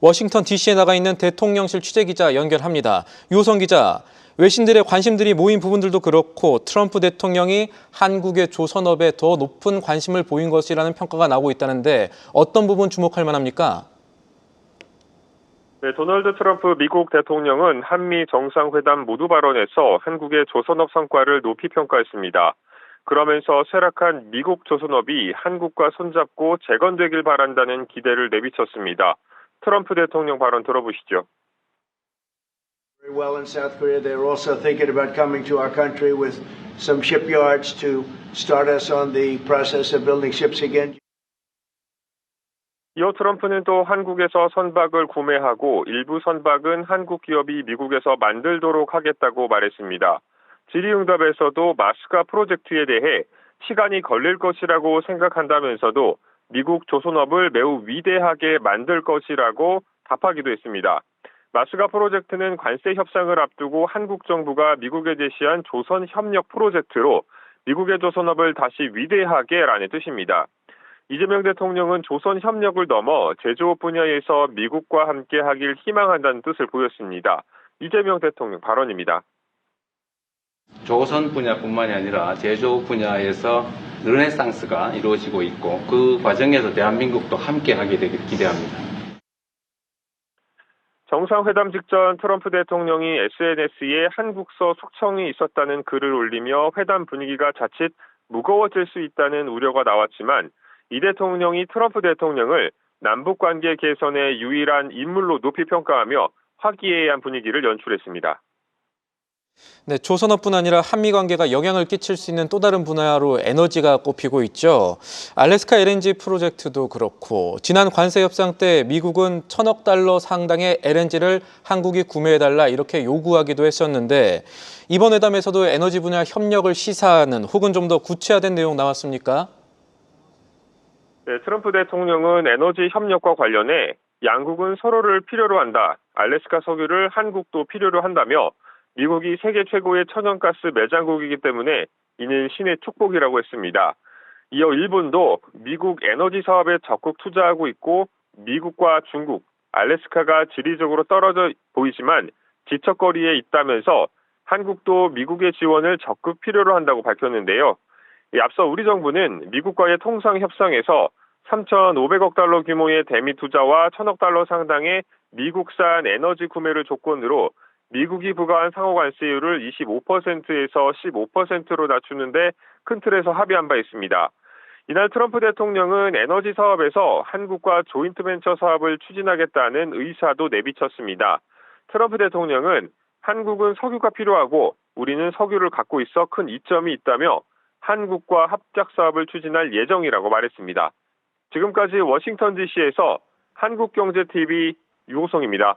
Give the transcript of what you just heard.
워싱턴 DC에 나가 있는 대통령실 취재기자 연결합니다. 유호성 기자, 외신들의 관심들이 모인 부분들도 그렇고 트럼프 대통령이 한국의 조선업에 더 높은 관심을 보인 것이라는 평가가 나오고 있다는데 어떤 부분 주목할 만합니까? 네, 도널드 트럼프 미국 대통령은 한미 정상회담 모두 발언에서 한국의 조선업 성과를 높이 평가했습니다. 그러면서 쇠락한 미국 조선업이 한국과 손잡고 재건되길 바란다는 기대를 내비쳤습니다. 트럼프 대통령 발언 들어보시죠. Very well in South Korea. They're also thinking about coming to our country with some shipyards to start us on the process of building ships again. 이어 트럼프는 또 한국에서 선박을 구매하고 일부 선박은 한국 기업이 미국에서 만들도록 하겠다고 말했습니다. 질의응답에서도 마스가 프로젝트에 대해 시간이 걸릴 것이라고 생각한다면서도 미국 조선업을 매우 위대하게 만들 것이라고 답하기도 했습니다. 마스가 프로젝트는 관세 협상을 앞두고 한국 정부가 미국에 제시한 조선 협력 프로젝트로 미국의 조선업을 다시 위대하게라는 뜻입니다. 이재명 대통령은 조선 협력을 넘어 제조업 분야에서 미국과 함께 하길 희망한다는 뜻을 보였습니다. 이재명 대통령 발언입니다. 조선 분야뿐만이 아니라 제조업 분야에서 르네상스가 이루어지고 있고 그 과정에서 대한민국도 함께 하게 되길 기대합니다. 정상회담 직전 트럼프 대통령이 SNS에 한국서 숙청이 있었다는 글을 올리며 회담 분위기가 자칫 무거워질 수 있다는 우려가 나왔지만 이 대통령이 트럼프 대통령을 남북 관계 개선의 유일한 인물로 높이 평가하며 화기애애한 분위기를 연출했습니다. 네, 조선업뿐 아니라 한미 관계가 영향을 끼칠 수 있는 또 다른 분야로 에너지가 꼽히고 있죠. 알래스카 LNG 프로젝트도 그렇고 지난 관세 협상 때 미국은 천억 달러 상당의 LNG를 한국이 구매해달라 이렇게 요구하기도 했었는데 이번 회담에서도 에너지 분야 협력을 시사하는 혹은 좀 더 구체화된 내용 나왔습니까? 네, 트럼프 대통령은 에너지 협력과 관련해 양국은 서로를 필요로 한다. 알래스카 석유를 한국도 필요로 한다며 미국이 세계 최고의 천연가스 매장국이기 때문에 이는 신의 축복이라고 했습니다. 이어 일본도 미국 에너지 사업에 적극 투자하고 있고 미국과 중국, 알래스카가 지리적으로 떨어져 보이지만 지척거리에 있다면서 한국도 미국의 지원을 적극 필요로 한다고 밝혔는데요. 이 앞서 우리 정부는 미국과의 통상 협상에서 3,500억 달러 규모의 대미 투자와 1,000억 달러 상당의 미국산 에너지 구매를 조건으로 미국이 부과한 상호 관세율을 25%에서 15%로 낮추는데 큰 틀에서 합의한 바 있습니다. 이날 트럼프 대통령은 에너지 사업에서 한국과 조인트 벤처 사업을 추진하겠다는 의사도 내비쳤습니다. 트럼프 대통령은 한국은 석유가 필요하고 우리는 석유를 갖고 있어 큰 이점이 있다며 한국과 합작 사업을 추진할 예정이라고 말했습니다. 지금까지 워싱턴 DC에서 한국경제TV 유호성입니다.